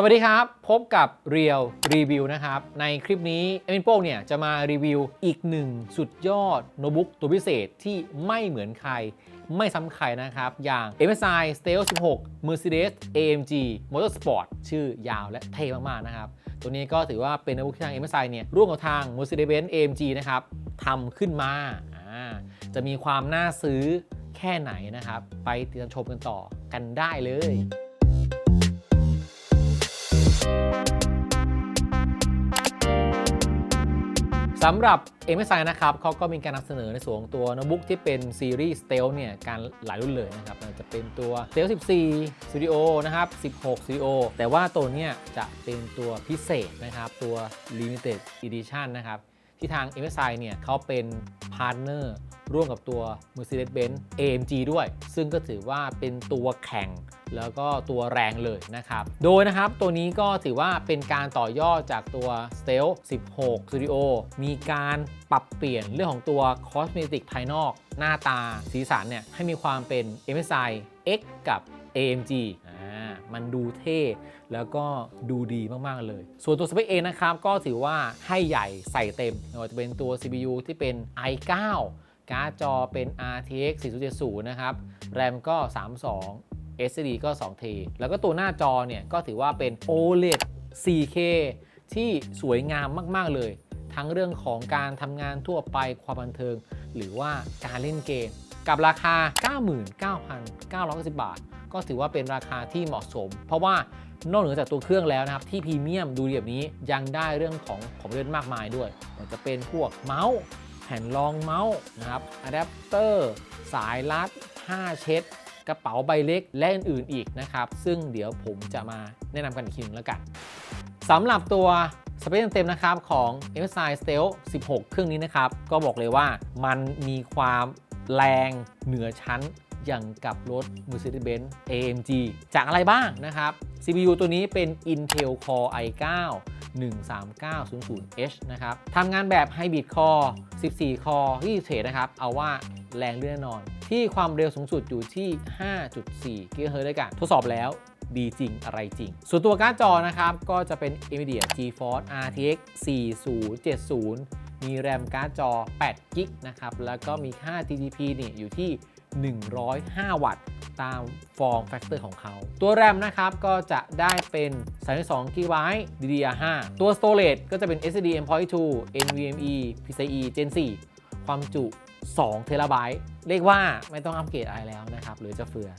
สวัสดีครับ พบกับ Real Review นะครับ ในคลิปนี้เอมินโป้งเนี่ยจะมารีวิวอีกหนึ่งสุดยอดโน้ตบุ๊กตัวพิเศษที่ไม่เหมือนใคร ไม่ซ้ำใครนะครับ อย่าง MSI Steel 16 Mercedes AMG Motorsport ชื่อยาวและเท่มากๆนะครับ ตัวนี้ก็ถือว่าเป็นโน้ตบุ๊กที่ทาง MSI เนี่ยร่วมกับทาง Mercedes-Benz AMG นะครับทำขึ้นมาอ่าจะมีความน่าซื้อแค่ไหนนะครับ ไปติดตามชมกันต่อกันได้เลย สำหรับ MSI นะครับเขาก็มีการนำเสนอในส่วนของตัวโน้ตบุ๊กที่เป็นซีรีส์ Stealth เนี่ยการหลายรุ่นเลยนะครับจะเป็นตัว Stealth 14 Studio นะครับ 16 Studio แต่ว่าตัวเนี้ยจะเป็นตัวพิเศษนะครับ ตัว Limited Edition นะครับ ที่ทาง MSI เนี่ยเขาเป็นพาร์ทเนอร์ร่วมกับตัว Mercedes-Benz AMG ด้วย ซึ่งก็ถือว่าเป็นตัวแข่งแล้วก็ตัวแรงเลยนะครับ โดยนะครับตัวนี้ก็ถือว่าเป็นการต่อยอดจากตัว Stealth 16 Studio มีการปรับเปลี่ยนเรื่องของตัวคอสเมติกภายนอก หน้าตาสีสันเนี่ยให้มีความเป็น MSI X กับ AMG มันดูเท่ แล้วก็ดูดีมากๆเลย ส่วนตัวสเปคเองนะครับ ก็ถือว่าให้ใหญ่ใส่เต็มไม่ว่าจะเป็นตัว CPU ที่เป็น i9 การ์ดจอเป็น RTX 4070 นะครับ แรมก็ 32 SSD ก็ 2T แล้วก็ตัวหน้าจอเนี่ย ก็ถือว่าเป็น OLED 4K ที่สวยงามมาก ๆ เลย ทั้งเรื่องของการทำงานทั่วไปความบันเทิง หรือว่าการเล่นเกม กับราคา 99,990 บาท ก็ถือว่าเป็นราคาที่เหมาะสม เพราะว่านอกเหนือจากตัวเครื่องแล้วนะครับ ที่พรีเมียมดูดีแบบนี้ยังได้เรื่องของของเล่นมากมายด้วยมันจะเป็นพวกเมาส์แผ่นรองเมาส์นะครับอะแดปเตอร์สายรัดผ้าเช็ด กระเป๋าใบเล็กและอื่นๆอีกนะครับ ซึ่งเดี๋ยวผมจะมาแนะนำกันอีกทีนึงแล้วกันสำหรับตัวสเปคเต็มๆนะครับของ MSI Stealth 16 เครื่องนี้นะครับ ก็บอกเลยว่ามันมีความแรงเหนือชั้น อย่างกับรถ Mercedes-Benz AMG จากอะไรบ้างนะครับ CPU ตัวนี้เป็น Intel Core i9 13900H นะครับทำงานแบบ Hybrid Core 14 Core 20นะครับ เอาว่าแรงเรื่อแน่นอน ที่ความเร็วสูงสุดอยู่ที่ 5.4 GHz ด้วยกัน ทดสอบแล้วดีจริงอะไรจริง ส่วนตัวการ์ดจอนะครับ ก็จะเป็น NVIDIA GeForce RTX 4070 มีแรมการ์ดจอ8 g b นะครับ แล้วก็มีค่า TDP นี่อยู่ที่ 105 วัตต์ ตามฟอร์มแฟกเตอร์ของเขา ตัวแรมนะครับก็จะได้เป็น32 GB DDR5 ตัวสโตร a g e ก็จะเป็น SSD M.2 NVMe PCIe Gen 4 ความจุ2เทราไบต์เรียกว่าไม่ต้องอัปเกรดอะไรแล้วนะครับ หรือจะเฟือ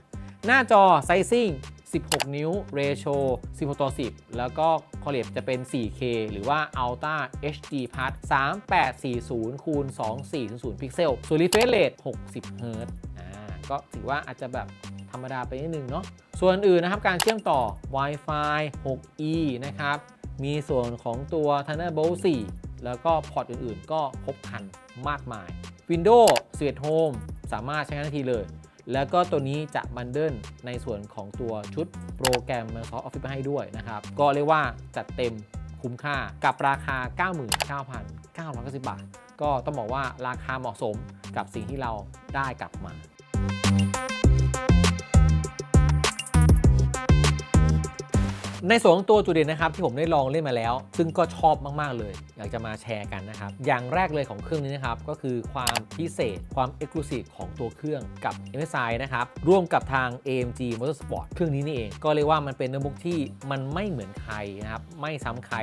หน้าจอไซซิ่ง 16 นิ้ว Ratio 16 ต่อ 10 แล้วก็ Color จะเป็น 4K หรือว่า Ultra HD Plus 3840คูณ2400 พิกเซลส่วน Refresh Rate 60 Hz อ่า ก็ถือว่าอาจจะแบบธรรมดาไปนิดนึงเนาะ ส่วนอื่นนะครับ การเชื่อมต่อ Wi-Fi 6E นะครับ มีส่วนของตัว Thunderbolt 4 แล้วก็พอร์ตอื่นๆ ก็ครบครันมากมาย Windows 11 Home สามารถใช้งานได้ทีเลย แล้วก็ตัวนี้จะบันเดิลในส่วนของตัวชุดโปรแกรม Microsoft Office มาให้ด้วยนะครับ ก็เรียกว่าจัดเต็มคุ้มค่ากับราคา 99,990 บาท ก็ต้องบอกว่าราคาเหมาะสมกับสิ่งที่เราได้กลับมา ในส่วนของตัวจุดเด่นนะครับที่ผมได้ลองเล่นมาแล้ว ซึ่งก็ชอบมาก ๆ เลย อยากจะมาแชร์กันนะครับ อย่างแรกเลยของเครื่องนี้นะครับ ก็คือความพิเศษความเอกลุศิของตัวเครื่องกับ MSI นะครับ ร่วมกับทาง AMG Motorsport เครื่องนี้นี่เอง ก็เรียกว่ามันเป็นโน้ตบุ๊กที่มันไม่เหมือนใครนะครับ ไม่ซ้ำใคร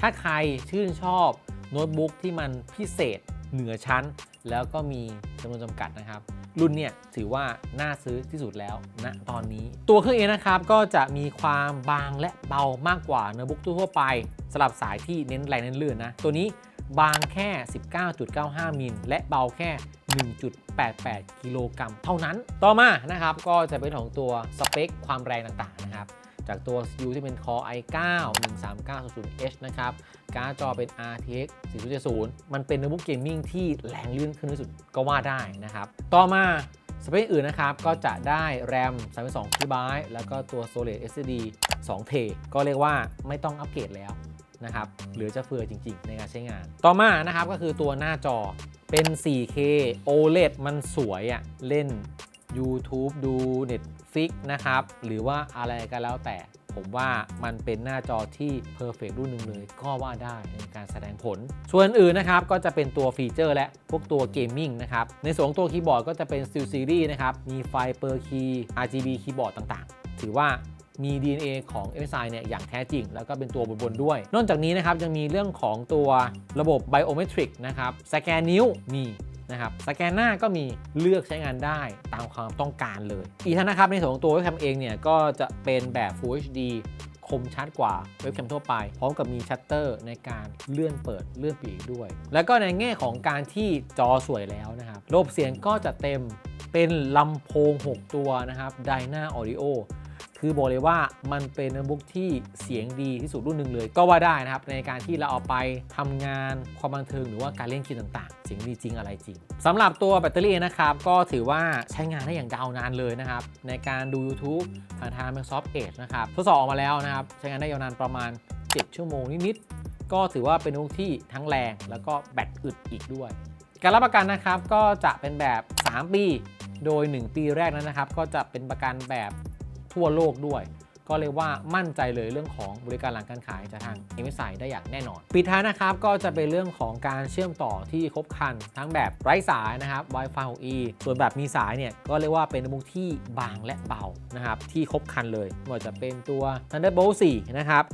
ถ้าใครชื่นชอบ โน้ตบุ๊กที่มันพิเศษเหนือชั้น แล้วก็มีจำนวนจำกัดนะครับ รุ่นเนี่ยถือว่าน่าซื้อที่สุดแล้วณตอนนี้ ตัวเครื่องเองนะครับก็จะมีความบางและเบามากกว่าโน้ตบุ๊กทั่วไปสำหรับสายที่เน้นแรงเน้นลื่นนะ ตัวนี้บางแค่ 19.95 มิล และเบาแค่ 1.88 กิโลกรัมเท่านั้น ต่อมานะครับก็จะเป็นของตัวสเปคความแรงต่างๆนะครับ จากตัว CPU ที่เป็น Core i9 13900H นะครับ การ์ดจอเป็น RTX 4070 มันเป็นโน้ตบุ๊กเกมมิ่งที่แรงลื่นขึ้นที่สุดก็ว่าได้นะครับ ต่อมาสเปคอื่นนะครับ ก็จะได้แรม32 GB แล้วก็ตัว Storage SSD 2 t ก็เรียกว่าไม่ต้องอัปเกรดแล้วนะครับเหลือจะเฟือจริง ๆ ในการใช้งาน ต่อมานะครับก็คือตัวหน้าจอเป็น 4K OLED มันสวยอะเล่น YouTube ดู Netflix นะครับ หรือว่าอะไรก็แล้วแต่ ผมว่ามันเป็นหน้าจอที่เพอร์เฟกรุ่นหนึ่งเลย ก็ว่าได้ในการแสดงผล ส่วนอื่นนะครับ ก็จะเป็นตัวฟีเจอร์และพวกตัวเกมมิ่งนะครับ ในส่วนของตัวคีย์บอร์ดก็จะเป็น Steel Series นะครับ มีไฟเปอร์คีย์ RGB คีย์บอร์ดต่างๆ ถือว่ามี DNA ของ MSI เนี่ยอย่างแท้จริง แล้วก็เป็นตัวบนๆด้วย นอกจากนี้นะครับยังมีเรื่องของตัวระบบ Biometric นะครับ สแกนนิ้ว มี นะครับสแกนหน้าก็มีเลือกใช้งานได้ตามความต้องการเลย อีกทั้งนะครับในส่วนของตัวเว็บแคมเองเนี่ยก็จะเป็นแบบ Full HD คมชัดกว่าเว็บแคมทั่วไป พร้อมกับมีชัตเตอร์ในการเลื่อนเปิดเลื่อนปิดอีกด้วย แล้วก็ในแง่ของการที่จอสวยแล้วนะครับ ระบบเสียงก็จะเต็มเป็นลำโพง 6 ตัวนะครับ Dyna Audio คือบอกเลยว่ามันเป็นโน้ตบุ๊กที่เสียงดีที่สุดรุ่นหนึ่งเลย ก็ว่าได้นะครับ ในการที่เราเอาไปทำงานความบันเทิงหรือว่าการเล่นเกมต่างๆ เสียงดีจริงอะไรจริงสำหรับตัวแบตเตอรี่นะครับ ก็ถือว่าใช้งานได้อย่างยาวนานเลยนะครับ ในการดู YouTube ผ่านทาง Microsoft Edge นะครับทดสอบออกมาแล้วนะครับ ใช้งานได้ยาวนานประมาณ 7 ชั่วโมงนิดๆก็ถือว่าเป็นโน้ตบุ๊กที่ทั้งแรงแล้วก็แบตอึดอีกด้วย การรับประกันนะครับก็จะเป็นแบบ 3 ปี โดย 1 ปีแรกนั้นนะครับ ก็จะเป็นประกันแบบ ทั่วโลกด้วย ก็เรียกว่ามั่นใจเลยเรื่องของบริการหลังการขายจากทาง m อ i ได้อย่างแน่นอน ปิดท้ายนะครับก็จะเป็นเรื่องของการเชื่อมต่อที่ครบครัน ทั้งแบบไร้สายนะครับ Wi-Fi 6E ส่วนแบบมีสายเนี่ยก็เรียกว่าเป็นโน้ตบุ๊กที่บางและเบานะครับที่ครบครันเลยไม่ว่าจะเป็นตัว Thunderbolt 4 นะครับ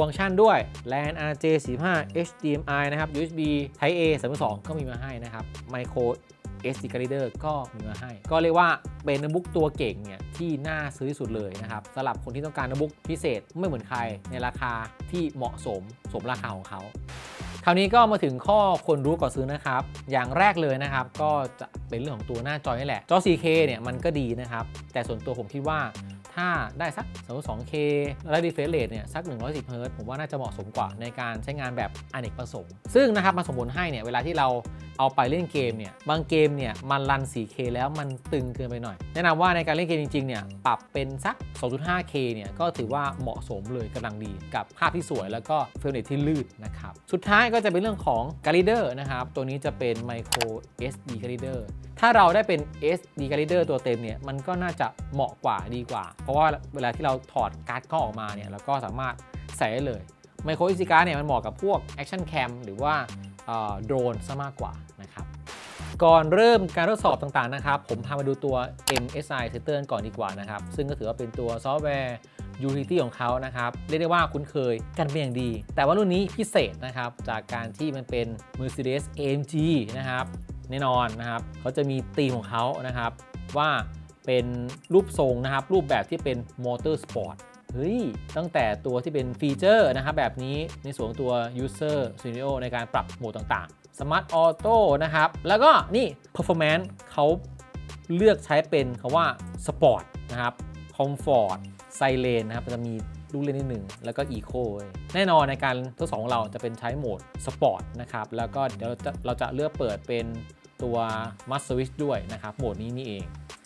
ฟังก์ชันด้วย LAN RJ45 HDMI นะครับ USB Type A 3.2 ก็มีมาให้นะครับ Micro SD card reader ก็มีมาให้ ก็เรียกว่าเป็นโน้ตบุ๊กตัวเก่งเนี่ยที่น่าซื้อที่สุดเลยนะครับสำหรับคนที่ต้องการโน้ตบุ๊กพิเศษไม่เหมือนใครในราคาที่เหมาะสมสมราคาของเขาคราวนี้ก็มาถึงข้อควรรู้ก่อนซื้อนะครับ อย่างแรกเลยนะครับ ก็จะเป็นเรื่องของตัวหน้าจอนี่แหละ จอ 4K เนี่ยมันก็ดีนะครับ แต่ส่วนตัวผมคิดว่า ถ้าได้สัก 32K และ refresh rate เนี่ยสัก 110 Hz ผมว่าน่าจะเหมาะสมกว่าในการใช้งานแบบอเนกประสงค์ ซึ่งนะครับมันสมบูรณ์ให้เนี่ยเวลาที่เราเอาไปเล่นเกมเนี่ยบางเกมเนี่ยมันรัน 4K แล้วมันตึงเกินไปหน่อย แนะนำว่าในการเล่นเกมจริงๆเนี่ยปรับเป็นสัก 2.5K เนี่ยก็ถือว่าเหมาะสมเลยกำลังดีกับภาพที่สวยแล้วก็เฟรมเรทที่ลื่นนะครับสุดท้ายก็จะเป็นเรื่องของการ์ดเดอร์นะครับตัวนี้จะเป็น micro SD การ์ดเดอร์ถ้าเราได้เป็น SD การ์ดเดอร์ตัวเต็มเนี่ยมันก็น่าจะเหมาะกว่าดีกว่าเพราะว่าเวลาที่เราถอดการ์ดเข้าออกมาเนี่ยเราก็สามารถใส่ได้เลย micro SD card เนี่ยมันเหมาะกับพวก action cam หรือว่าโดรนซะมากกว่านะครับก่อนเริ่มการทดสอบต่างๆนะครับ ผมพามาดูตัว MSI Saturn ก่อนดีกว่านะครับ ซึ่งก็ถือว่าเป็นตัวซอฟต์แวร์ Utility ของเขานะครับ เรียกได้ว่าคุ้นเคยกันเป็นอย่างดี แต่ว่ารุ่นนี้พิเศษนะครับ จากการที่มันเป็น Mercedes AMG นะครับ แน่นอนนะครับ เขาจะมีธีมของเขานะครับว่า เป็นรูปทรงนะครับ รูปแบบที่เป็นมอเตอร์สปอร์ตเฮ้ย ตั้งแต่ตัวที่เป็นฟีเจอร์นะครับแบบนี้ในส่วนตัว User Studio ในการปรับโหมดต่างๆ Smart Auto นะครับ แล้วก็นี่ Performance เขาเลือกใช้เป็นคำว่า Sport นะครับ Comfort Silent นะครับจะมีลูกเล่นนิดหนึ่ง แล้วก็ Eco เว้ยแน่นอนในการทดสอบของเราจะเป็นใช้โหมด Sport นะครับ แล้วก็เดี๋ยวเราจะเราจะเลือกเปิดเป็นตัว Must Switch ด้วยนะครับ โหมดนี้นี่เอง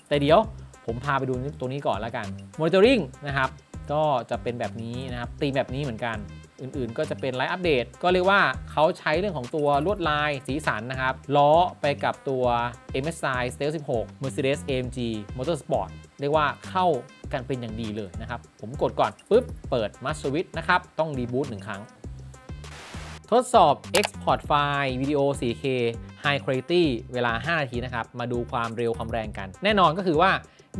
แต่เดี๋ยวผมพาไปดูตัวนี้ก่อนแล้วกัน Monitoring นะครับ ก็จะเป็นแบบนี้นะครับตีแบบนี้เหมือนกัน อื่นๆ ก็จะเป็นไลฟ์อัปเดต ก็เรียกว่าเขาใช้เรื่องของตัวลวดลายสีสันนะครับ ล้อไปกับตัว MSI Steel 16 Mercedes AMG Motorsport เรียกว่าเข้ากันเป็นอย่างดีเลยนะครับ ผมกดก่อนปุ๊บ เปิด Must Switch นะครับ ต้องรีบูตหนึ่งครั้ง ทดสอบ Export ไฟล์วิดีโอ 4K High Quality เวลา 5 นาทีนะครับ มาดูความเร็วความแรงกัน แน่นอนก็คือว่า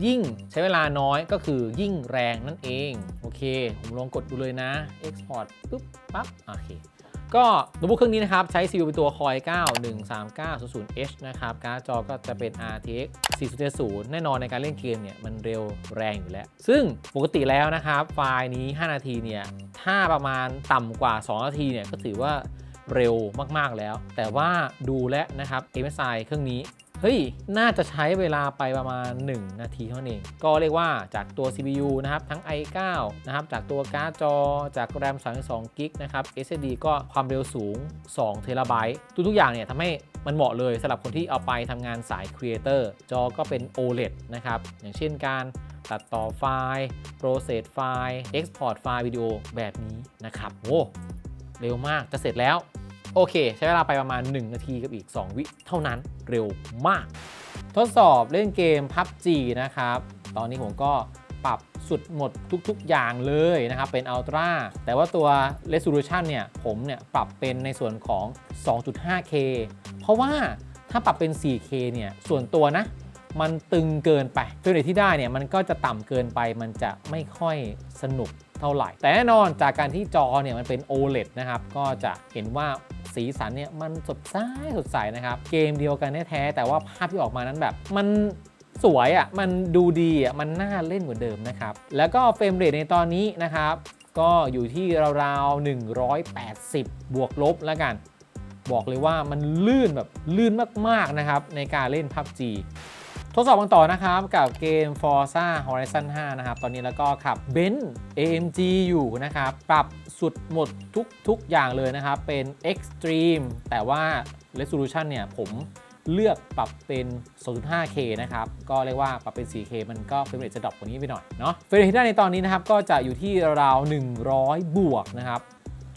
ยิ่งใช้เวลาน้อยก็คือยิ่งแรงนั่นเอง โอเค ผมลองกดดูเลยนะ Export ปุ๊บ ปั๊บ โอเค ก็โน้ตบุ๊กเครื่องนี้นะครับ ใช้ CPU เป็นตัว Core i9 13900H นะครับ การ์ดจอก็จะเป็น RTX 4070 แน่นอนในการเล่นเกมเนี่ยมันเร็วแรงอยู่แล้ว ซึ่งปกติแล้วนะครับ ไฟล์นี้ 5 นาทีเนี่ย ถ้าประมาณต่ำกว่า 2 นาทีเนี่ยก็ถือว่าเร็วมาก ๆ แล้ว แต่ว่าดูแลวนะครับ MSI เครื่องนี้ เฮ้ย น่าจะใช้เวลาไปประมาณ 1 นาทีเท่านั้นเอง ก็เรียกว่าจากตัว CPU นะครับ ทั้ง i9 นะครับ จากตัวการ์ดจอ จาก RAM 32 g b นะครับ SSD ก็ความเร็วสูง2เทราไบต์ทุกๆอย่างเนี่ยทำให้มันเหมาะเลยสำหรับคนที่เอาไปทำงานสายครีเอเตอร์จอก็เป็น OLED นะครับ อย่างเช่นการตัดต่อไฟล์ process ไฟล์ export ไฟล์วิดีโอแบบนี้นะครับ โอ้ เร็วมากจะเสร็จแล้ว โอเค ใช้เวลาไปประมาณ 1 นาทีกับอีก 2 วิเท่านั้นเร็วมาก ทดสอบเล่นเกม PUBG นะครับ ตอนนี้ผมก็ปรับสุดหมดทุกๆ อย่างเลยนะครับ เป็นอัลตร้าแต่ว่าตัว Resolution เนี่ยผมเนี่ยปรับเป็นในส่วนของ 2.5K เพราะว่าถ้าปรับเป็น 4K เนี่ยส่วนตัวนะ มันตึงเกินไปเฟรมเรทที่ได้เนี่ยมันก็จะต่ำเกินไปมันจะไม่ค่อยสนุก ท่าไหร่ แต่แน่นอนจากการที่จอเนี่ยมันเป็น OLED นะครับ ก็จะเห็นว่าสีสันเนี่ยมันสดใสสดใสนะครับ เกมเดียวกันแท้แต่ว่าภาพที่ออกมานั้นแบบมันสวยอะ่ะ มันดูดีอะ่ะ มันน่าเล่นกว่าเดิมนะครับ แล้วก็เฟรมเรทในตอนนี้นะครับ ก็อยู่ที่ราวๆ 180 บวกลบแล้วกัน บอกเลยว่ามันลื่นแบบลื่นมากๆนะครับในการเล่น PUBG ทดสอบกันต่อนะครับ กับเกม Forza Horizon 5 นะครับ ตอนนี้แล้วก็ขับ Benz AMG อยู่นะครับ ปรับสุดหมดทุกทุกอย่างเลยนะครับ เป็น Extreme แต่ว่า Resolution เนี่ย ผมเลือกปรับเป็น 2.5K นะครับ ก็เรียกว่าปรับเป็น 4K มันก็เฟรมเรทจะดรอปกว่านี้ไปหน่อยเนาะเฟรมเรทในตอนนี้นะครับ ก็จะอยู่ที่ราว 100 บวกนะครับ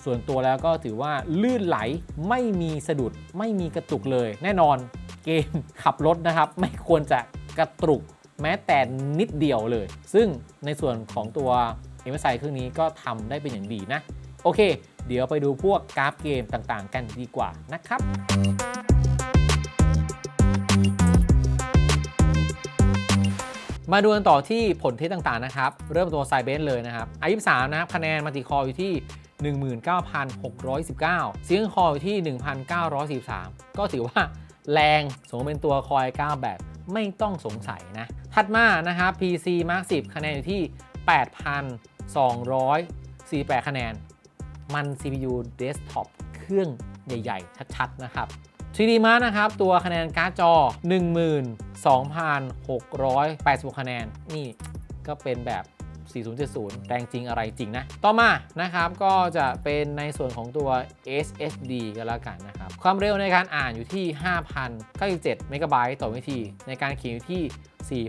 ส่วนตัวแล้วก็ถือว่าลื่นไหลไม่มีสะดุดไม่มีกระตุกเลย แน่นอน เกมขับรถนะครับ ไม่ควรจะกระตุกแม้แต่นิดเดียวเลย ซึ่งในส่วนของตัว m s i เครื่องนี้ก็ทำได้เป็นอย่างดีนะ โอเค เดี๋ยวไปดูพวกกราฟเกมต่างๆ กันดีกว่านะครับมาดูกันต่อที่ผลเทสต่างๆนะครับ เริ่มตัวไซเบนเลยนะครับ i23 นะครับคะแนนมัลติคออยู่ที่ 19,619เซียงคออยู่ที่ 1,943 ก็ถือว่า แรงสมเป็นตัวคอย 9 แบบไม่ต้องสงสัยนะ ถัดมานะครับ PC Mark 10 คะแนนอยู่ที่ 8,248 คะแนน มัน CPU Desktop เครื่องใหญ่ ๆ ชัด ๆ นะครับ 3D Mark นะครับ ตัวคะแนนการ์ดจอ 12,686 คะแนน นี่ก็เป็นแบบ 4070 แรงจริงอะไรจริงนะ ต่อมานะครับก็จะเป็นในส่วนของตัว SSD ก็แล้วกันนะครับ ความเร็วในการอ่านอยู่ที่ 5,097เมกะไบต์ต่อวินาที ในการเขียนอยู่ที่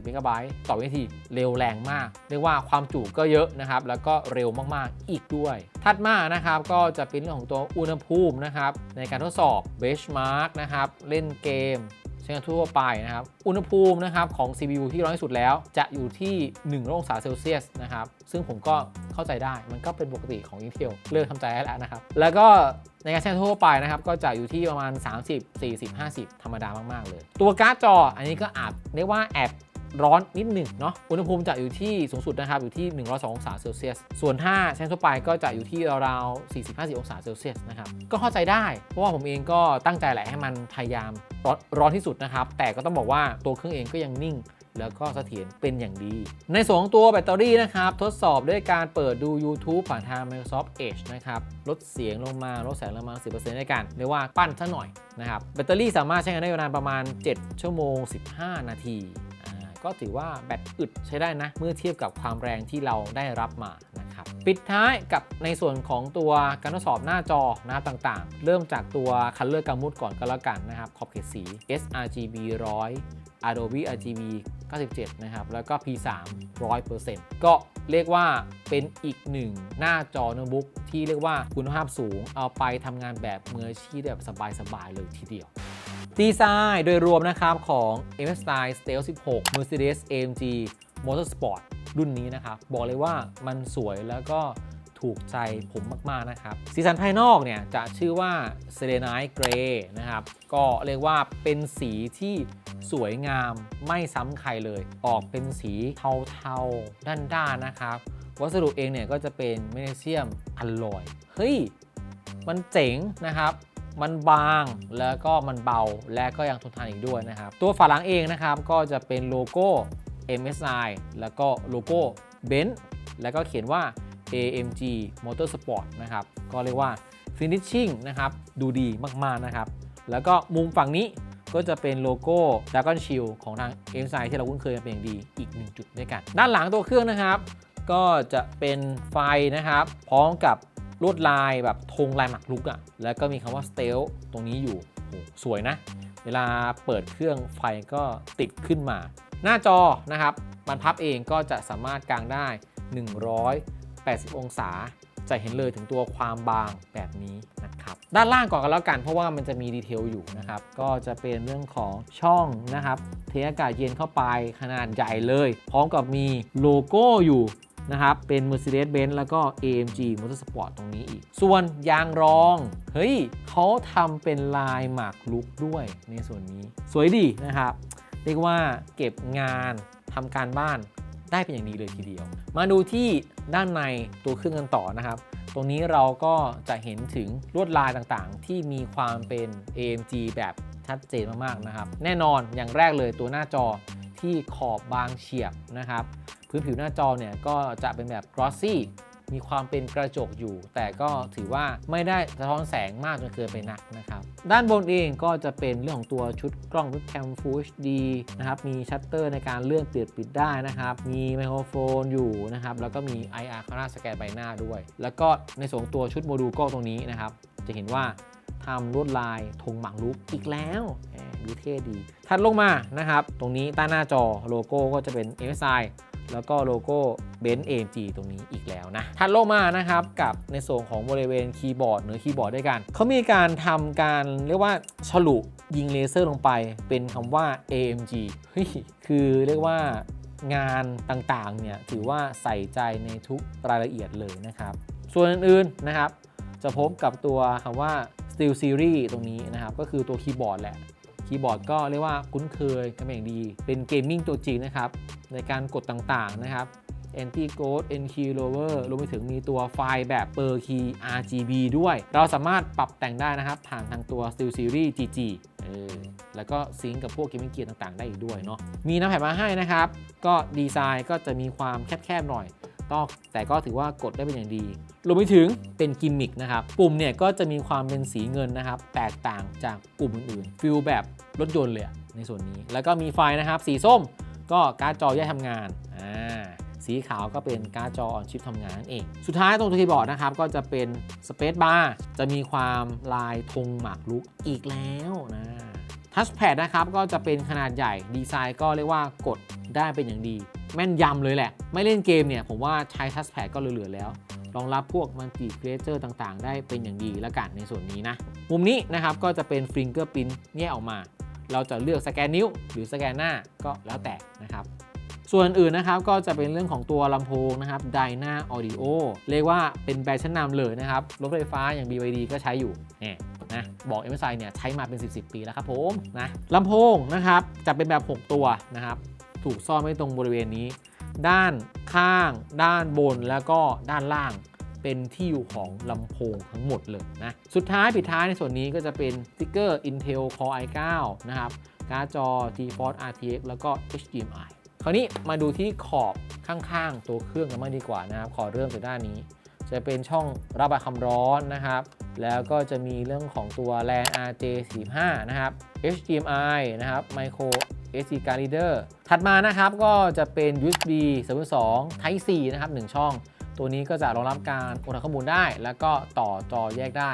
4,940เมกะไบต์ต่อวินาที เร็วแรงมาก เรียกว่าความจุก็เยอะนะครับ แล้วก็เร็วมาก ๆ อีกด้วย ถัดมานะครับ ก็จะเป็นเรื่องของตัวอุณหภูมินะครับ ในการทดสอบ benchmark นะครับ เล่นเกม ใช้งานทั่วไปนะครับ อุณหภูมินะครับของ CPU ที่ร้อนที่สุดแล้ว จะอยู่ที่1องศาเซลเซียสนะครับ ซึ่งผมก็เข้าใจได้ มันก็เป็นปกติของ Intel เริ่มทำใจได้แล้วนะครับ แล้วก็ในการใช้งานทั่วไปนะครับ ก็จะอยู่ที่ประมาณ 30 40 50 ธรรมดามาก ๆ เลย ตัวการ์ดจออันนี้ก็อาจเรียกว่าแอบ ร้อนนิดหนึ่งเนาะอุณหภูมิจะอยู่ที่สูงสุดนะครับอยู่ที่ 102 องศาเซลเซียส ส่วนถ้าใช้ทั่วไปก็จะอยู่ที่ราวๆ40-50 องศาเซลเซียสนะครับก็เข้าใจได้เพราะว่าผมเองก็ตั้งใจแหละให้มันพยายามร้อนร้อนที่สุดนะครับแต่ก็ต้องบอกว่าตัวเครื่องเองก็ยังนิ่งแล้วก็เสถียรเป็นอย่างดี ในส่วนของตัวแบตเตอรี่นะครับ ทดสอบด้วยการเปิดดู YouTube ผ่านทาง Microsoft Edge นะครับ ลดเสียงลงมา ลดแสงลงมา 10%ในการเรียกว่าปั้นซะหน่อยนะครับ แบตเตอรี่สามารถใช้งานได้นานประมาณ 7 ชั่วโมง 15 นาทีอ่ ก็ถือว่าแบตอึดใช้ได้นะ เมื่อเทียบกับความแรงที่เราได้รับมานะครับปิดท้ายกับในส่วนของตัวการทดสอบหน้าจอนะครับต่างๆ เริ่มจากตัว Color Gamut ก่อนก็แล้วกันนะครับขอบเขตสี sRGB 100 Adobe RGB 97 นะครับ แล้วก็ P3 100%ก็เรียกว่าเป็นอีกหนึ่งหน้าจอโน้ตบุ๊กที่เรียกว่าคุณภาพสูง เอาไปทำงานแบบมืออาชีพแบบสบายๆเลยทีเดียว ดีไซน์โดยรวมนะครับของ MSI Stealth 16 Mercedes AMG Motorsport รุ่นนี้นะครับ บอกเลยว่ามันสวยแล้วก็ถูกใจผมมาก ๆ นะครับ สีสันภายนอกเนี่ย จะชื่อว่า Selenite Grey นะครับ ก็เรียกว่าเป็นสีที่สวยงามไม่ซ้ำใครเลย ออกเป็นสีเทา ๆ ด้าน ๆ นะครับ วัสดุเองเนี่ย ก็จะเป็นแมกนีเซียมอลลอย เฮ้ย มันเจ๋งนะครับ มันบางแล้วก็มันเบาและก็ยังทนทานอีกด้วยนะครับ ตัวฝาหลังเองนะครับก็จะเป็นโลโก้ MSI แล้วก็โลโก้ Benz แล้วก็เขียนว่า AMG Motorsport นะครับ ก็เรียกว่า Finishing นะครับ ดูดีมาก ๆ นะครับ แล้วก็มุมฝั่งนี้ก็จะเป็นโลโก้ Dragon Shield ของทาง MSI ที่เราคุ้นเคยกันเป็นอย่างดีอีกหนึ่งจุดด้วยกัน ด้านหลังตัวเครื่องนะครับ ก็จะเป็นไฟนะครับ พร้อมกับ ลวดลายแบบธงลายหมักลุกอะ่ะ แล้วก็มีคำว่า Stealth ตรงนี้อยู่โหสวยนะ เวลาเปิดเครื่องไฟก็ติดขึ้นมา หน้าจอนะครับบรรพับเองก็จะสามารถกางได้ 180 องศา จะเห็นเลยถึงตัวความบางแบบนี้นะครับนะครับ ด้านล่างก่อนกันแล้วกัน เพราะว่ามันจะมีดีเทลอยู่นะครับ ก็จะเป็นเรื่องของช่องนะครับ เทอากาศเย็นเข้าไปขนาดใหญ่เลย พร้อมกับมีโลโก้อยู่ นะครับ เป็น Mercedes-Benz แล้วก็ AMG Motorsport ตรงนี้อีก ส่วนยางรอง เฮ้ยเขาทำเป็นลายหมากลุกด้วยในส่วนนี้ สวยดีนะครับ เรียกว่าเก็บงานทำการบ้านได้เป็นอย่างดีเลยทีเดียว มาดูที่ด้านในตัวเครื่องกันต่อนะครับ ตรงนี้เราก็จะเห็นถึงลวดลายต่างๆ ที่มีความเป็น AMG แบบชัดเจนมากๆนะครับ แน่นอนอย่างแรกเลยตัวหน้าจอ ที่ขอบบางเฉียบนะครับ พื้นผิวหน้าจอเนี่ยก็จะเป็นแบบ glossy มีความเป็นกระจกอยู่ แต่ก็ถือว่าไม่ได้สะท้อนแสงมากจนเกินไปนักนะครับ ด้านบนเองก็จะเป็นเรื่องของตัวชุดกล้อง webcam Full HD นะครับ มีชัตเตอร์ในการเลื่อนเปิดปิดได้นะครับ มีไมโครโฟนอยู่นะครับ แล้วก็มี IR camera สแกนใบหน้าด้วย แล้วก็ในส่วนตัวชุดโมดูลกล้องตรงนี้นะครับ จะเห็นว่าทำลวดลายธงหมากรุกอีกแล้ว ดูเท่ดีถัดลงมานะครับ ตรงนี้ใต้หน้าจอโลโก้ก็จะเป็น MSI แล้วก็โลโก้เบนซ์ AMG ตรงนี้อีกแล้วนะถัดลงมานะครับกับในส่วนของบริเวณคีย์บอร์ดเนื้อคีย์บอร์ดด้วยกัน เขามีการทำการเรียกว่าฉลุยิงเลเซอร์ลงไป เป็นคำว่า AMG เฮ้ยคือเรียกว่างานต่างๆเนี่ยถือว่าใส่ใจในทุกรายละเอียดเลยนะครับ ส่วนอื่นๆนะครับ จะพบกับตัวคำว่า Steel Series ตรงนี้นะครับ ก็คือตัวคีย์บอร์ดแหละ คีย์บอร์ดก็เรียกว่าคุ้นเคยกันเป็นอย่างดี เป็นเกมมิ่งตัวจริงนะครับ ในการกดต่างๆนะครับ anti ghost n key lower รวมไปถึงมีตัวไฟล์แบบ per key RGB ด้วย เราสามารถปรับแต่งได้นะครับ ผ่านทางตัว Steel Series GG เออแล้วก็ซิงก์กับพวกเกมมิ่งเกียร์ต่างๆ ได้อีกด้วยเนาะมีน้ำแผ่นมาให้นะครับ ก็ดีไซน์ก็จะมีความแคบๆหน่อย ต้อง แต่ก็ถือว่ากดได้เป็นอย่างดีรวมไปถึงเป็นกิมมิคนะครับ ปุ่มเนี่ยก็จะมีความเป็นสีเงินนะครับ แตกต่างจากปุ่มอื่นๆฟิลแบบรถยนต์เลยในส่วนนี้ แล้วก็มีไฟนะครับ สีส้มก็การ์ดจอแยกทำงานอ่าสีขาวก็เป็นการ์ดจอออนชิปทำงานนั่นเอง สุดท้ายตรงตัวคีย์บอร์ดนะครับ ก็จะเป็นสเปซบาร์จะมีความลายธงหมากรุกอีกแล้วนะ ทัชแพดนะครับก็จะเป็นขนาดใหญ่ดีไซน์ก็เรียกว่ากดได้เป็นอย่างดี แม่นยำเลยแหละ ไม่เล่นเกมเนี่ย ผมว่าใช้ทัชแพดก็เหลือแล้ว รองรับพวกมัลติเ e เจอร์ต่างๆ ได้เป็นอย่างดีละกันในส่วนนี้นะ มุมนี้นะครับก็จะเป็นฟิงเกอร์พินแยกออกมา เราจะเลือกสแกนนิ้ว หรือสแกนหน้าก็แล้วแต่นะครับ ส่วนอื่นนะครับก็จะเป็นเรื่องของตัวลำโพงนะครับ Dyna Audio เรียกว่าเป็นแบรนด์ชั้นนำเลยนะครับรถไฟฟ้าอย่าง BYD ก็ใช้อยู่เนี่ยนะบอก MSI เนี่ยใช้มาเป็น 10 10 ปีแล้วครับผมนะลำโพงนะครับจะเป็นแบบ 6 ตัวนะครับ ถูกซ่อนไว้ตรงบริเวณนี้ ด้านข้าง ด้านบนแล้วก็ด้านล่างเป็นที่อยู่ของลำโพงทั้งหมดเลยนะ สุดท้ายปิดท้ายในส่วนนี้ก็จะเป็นสติกเกอร์ Intel Core i9 นะครับ การ์ดจอ GeForce RTX แล้วก็ HDMI คราวนี้มาดูที่ขอบข้างๆ ตัวเครื่องกันมากดีกว่านะครับ ขอเริ่มจากด้านนี้ จะเป็นช่องระบายความร้อนนะครับ แล้วก็จะมีเรื่องของตัวแรง RJ45 นะครับ HDMI นะครับ Micro SD card reader ถัดมานะครับก็จะเป็น USB 3.2 Type C นะครับ 1 ช่อง ตัวนี้ก็จะรองรับการโอนถ่ายข้อมูลได้ แล้วก็ต่อจอแยกได้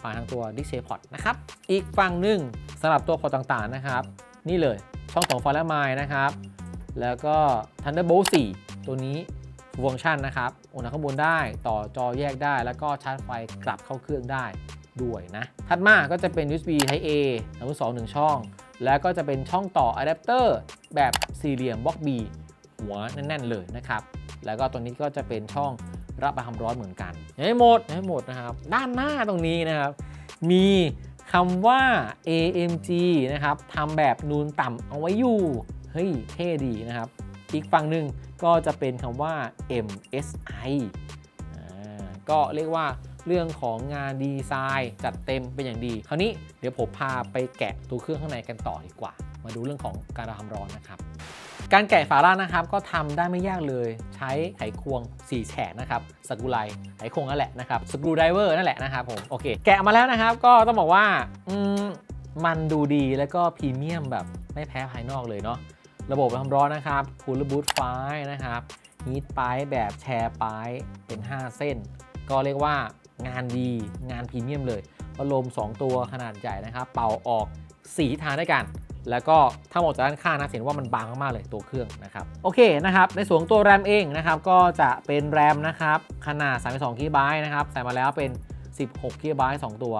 ผ่านทางตัว DisplayPort นะครับ อีกฝั่งหนึ่งสำหรับตัวพอร์ตต่างๆนะครับ นี่เลยช่องต่อไฟและไมล์นะครับ แล้วก็ Thunderbolt 4 ตัวนี้ฟังก์ชันนะครับโอนถ่ายข้อมูลได้ต่อจอแยกได้ แล้วก็ชาร์จไฟกลับเข้าเครื่องได้ด้วยนะ ถัดมาก็จะเป็น USB Type A 3.2 1ช่อง แล้วก็จะเป็นช่องต่ออะแดปเตอร์แบบสี่เหลี่ยมบล็อก B หัวแน่น ๆ เลยนะครับ แล้วก็ตัวนี้ก็จะเป็นช่องระบายความร้อนเหมือนกันยังไม่หมดยังไม่หมดนะครับ ด้านหน้าตรงนี้นะครับ มีคำว่า AMG นะครับทำแบบนูนต่ำเอาไว้อยู่ เฮ้ยเท่ดีนะครับ อีกฝั่งหนึ่งก็จะเป็นคำว่า MSI ก็เรียกว่าเรื่องของงานดีไซน์จัดเต็มเป็นอย่างดี คราวนี้เดี๋ยวผมพาไปแกะตัวเครื่องข้างในกันต่อดีกว่า มาดูเรื่องของการระบายความร้อนนะครับ การแกะฝาล่างนะครับก็ทำได้ไม่ยากเลย ใช้ไขควง 4 แฉกนะครับสกรูไลไขควงนั่นแหละนะครับสกรูไดเวอร์นั่นแหละนะครับผมโอเคแกะมาแล้วนะครับ ก็ต้องบอกว่าอืมมันดูดีแล้วก็พรีเมียมแบบไม่แพ้ภายนอกเลยเนาะ ระบบความร้อนนะครับคูลบูทไฟนะครับฮีทไปแบบแชร์ไปเป็น 5 เส้น ก็เรียกว่างานดีงานพรีเมียมเลยพัดลม2 ตัวขนาดใหญ่นะครับ เป่าออกสีทางด้วยกัน แล้วก็ถ้ามองจากด้านข้างนะเห็นว่ามันบางมากๆเลยตัวเครื่องนะครับ โอเคนะครับ ในส่วนตัวแรมเองนะครับ ก็จะเป็นแรมนะครับ ขนาด 32 g b นะครับ ใส่มาแล้วเป็น 16 g b 2ตัว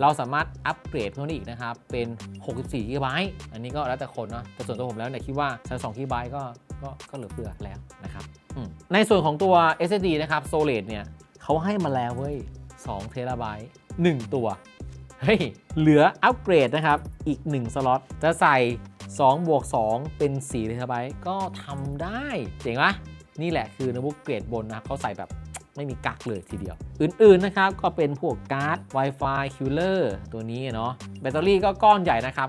เราสามารถอัปเกรดเพิ่มได้อีกนะครับ เป็น 64 g b อันนี้ก็แล้วแต่คนเนาะแต่ส่วนตัวผมแล้วเนี่ยคิดว่าใช้2 g b ก็ก็ก็เหลือเฟือแล้วนะครับ ในส่วนของตัว SSD นะครับ Solid เนี่ยเขาให้มาแล้วเว้ย2 t b 1ตัว เฮ้ย เหลืออัปเกรดนะครับ อีก 1 สล็อต จะใส่2บวก2เป็น4เทราไบต์ก็ทำได้ เจ๋งปะนี่แหละคือโน้ตบุ๊กเกรดบนนะครับเขาใส่แบบ ไม่มีกักเลยทีเดียว อื่นๆนะครับก็เป็นพวกการ์ด Wi-Fi Killer ตัวนี้เนาะแบตเตอรี่ก็ก้อนใหญ่นะครับ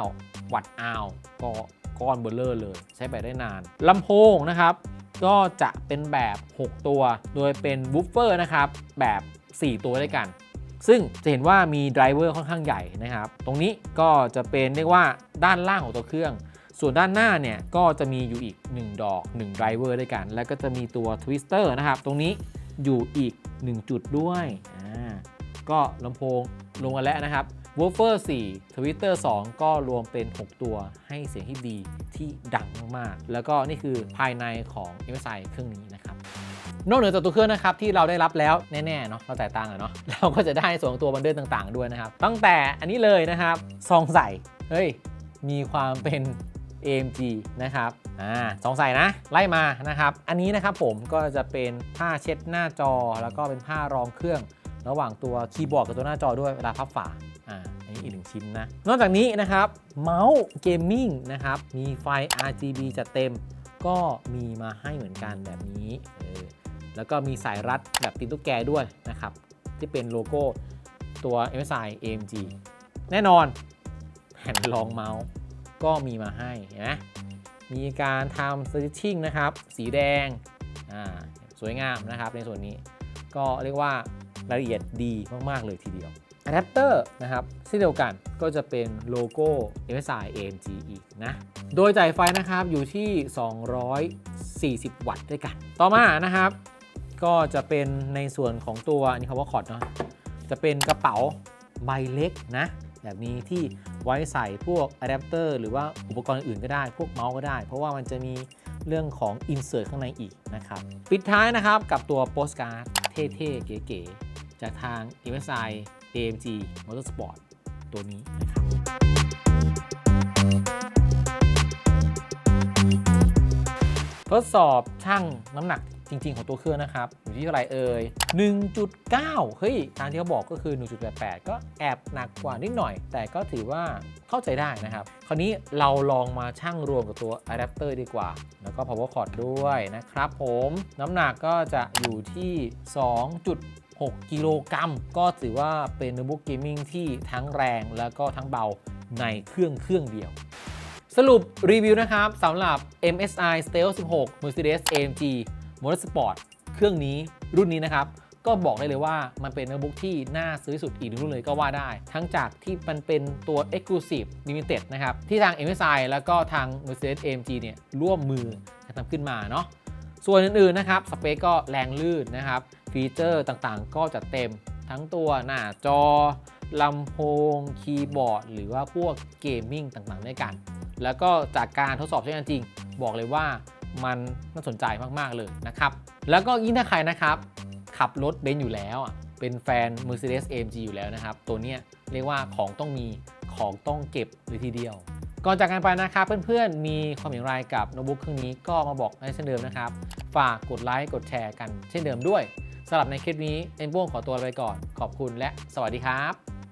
99 วัตต์อาวก็ก้อนเบลเลอร์เลย ใช้ไปได้นานลำโพงนะครับก็จะเป็นแบบ 6 ตัว โดยเป็นบูฟเฟอร์นะครับ แบบ 4 ตัวด้วยกัน ซึ่งจะเห็นว่ามีไดรเวอร์ค่อนข้างใหญ่นะครับ ตรงนี้ก็จะเป็นเรียกว่าด้านล่างของตัวเครื่อง ส่วนด้านหน้าเนี่ยก็จะมีอยู่อีก 1 ดอก1ไดรเวอร์ด้วยกัน แล้วก็จะมีตัวทวิสเตอร์นะครับ ตรงนี้อยู่อีก 1 จุดด้วยอ่าก็ลำโพงลงมาแล้วนะครับวอ o เฟอร์4ทวิตเตอร์2ก็รวมเป็น 6 ตัวให้เสียงที่ดีที่ดังมากๆ แล้วก็นี่คือภายในของ MSI เครื่องนี้นะครับ นอกเหนือจากตัวเครื่องนะครับที่เราได้รับแล้วแน่ๆเนาะเราจ่ายตังค์อะเนาะเราก็จะได้ส่วนของตัวบันเดิลต่างๆ ด้วยนะครับ ตั้งแต่อันนี้เลยนะครับ ซองใส่ เฮ้ย มีความเป็น AMG นะครับอ่าซองใส่นะ ไล่มานะครับ อันนี้นะครับผมก็จะเป็นผ้าเช็ดหน้าจอ แล้วก็เป็นผ้ารองเครื่อง ระหว่างตัวคีย์บอร์ดกับตัวหน้าจอด้วยเวลาพับฝาอ่าอันนี้อีกหนึ่งชิ้นนะ นอกจากนี้นะครับเมาส์เกมมิ่งนะครับมีไฟ RGB จัดเต็ม ก็มีมาให้เหมือนกันแบบนี้เออแล้วก็มีสายรัดแบบตีนตุ๊กแกด้วยนะครับ ที่เป็นโลโก้ตัว MSI AMG แน่นอนแผ่นรองเมาส์ ก็มีมาให้เห็นะมีการทำ stitching นะครับ สีแดงสวยงามนะครับในส่วนนี้ก็เรียกว่ารายละเอียดดีมาก ๆ เลยทีเดียวอะแดปเตอร์นะครับเช่นเดียวกันก็จะเป็นโลโก้ MSI AMG อีกนะ โดยจ่ายไฟนะครับอยู่ที่ 240 วัตต์ด้วยกัน ต่อมานะครับ ก็จะเป็นในส่วนของตัวนนี่เขาว่าคอร์ดเนาะจะเป็นกระเป๋าใบเล็กนะ แบบนี้ที่ ไว้ใส่พวกอะแดปเตอร์หรือว่าอุปกรณ์อื่นก็ได้ พวกเมาส์ก็ได้ เพราะว่ามันจะมีเรื่องของ Insert ข้างในอีกนะครับ ปิดท้ายนะครับกับตัวโปสการ์ดเท่ๆ เก๋ๆ จากทาง MSI AMG Motorsport ตัวนี้นะครับทดสอบช่างน้ำหนัก ริง ๆ ของตัวเครื่องนะครับ อยู่ที่เท่าไหร่เอ่ย 1.9 เฮ้ย ตามที่เขาบอกก็คือ 1.88 ก็แอบหนักกว่านิดหน่อย แต่ก็ถือว่าเข้าใจได้นะครับ คราวนี้เราลองมาชั่งรวมกับตัวอะแดปเตอร์ดีกว่า แล้วก็ power cord ด้วยนะครับผมน้ำหนักก็จะอยู่ที่ 2.6 กิโลกรัม ก็ถือว่าเป็นโน้ตบุ๊กเกมมิ่งที่ทั้งแรงแล้วก็ทั้งเบาในเครื่องเครื่องเดียว สรุปรีวิวนะครับสำหรับ MSI Stealth 16 Mercedes AMG Motorsport เครื่องนี้รุ่นนี้นะครับ ก็บอกได้เลยว่ามันเป็นโน้ตบุ๊กที่น่าซื้อสุดอีกรุ่นเลยก็ว่าได้ ทั้งจากที่มันเป็นตัว Exclusive Limited นะครับ ที่ทาง MSI แล้วก็ทาง Mercedes AMG เนี่ยร่วมมือทำขึ้นมาเนาะส่วนอื่นๆนะครับ สเปคก็แรงลื่นนะครับ ฟีเจอร์ต่างๆ ก็จัดเต็มทั้งตัวหน้าจอลำโพง คีย์บอร์ด หรือว่าพวกเกมมิ่งต่างๆ ด้วยกัน แล้วก็จากการทดสอบใช้งานจริง บอกเลยว่า มันน่าสนใจมาก ๆ เลยนะครับ แล้วก็ยิ่งถ้าใครนะครับ ขับรถเบนซ์อยู่แล้วอะเป็นแฟน Mercedes AMG อยู่แล้วนะครับ ตัวเนี้ยเรียกว่าของต้องมีของต้องเก็บเลยทีเดียว ก่อนจากกันไปนะครับเพื่อนๆ มีความเห็นไรกับโน้ตบุ๊กเครื่องนี้ก็มาบอกได้เช่นเดิมนะครับ ฝากกดไลค์กดแชร์กันเช่นเดิมด้วยสำหรับในคลิปนี้เอ็นโบ้งขอตัวไปก่อนขอบคุณและสวัสดีครับ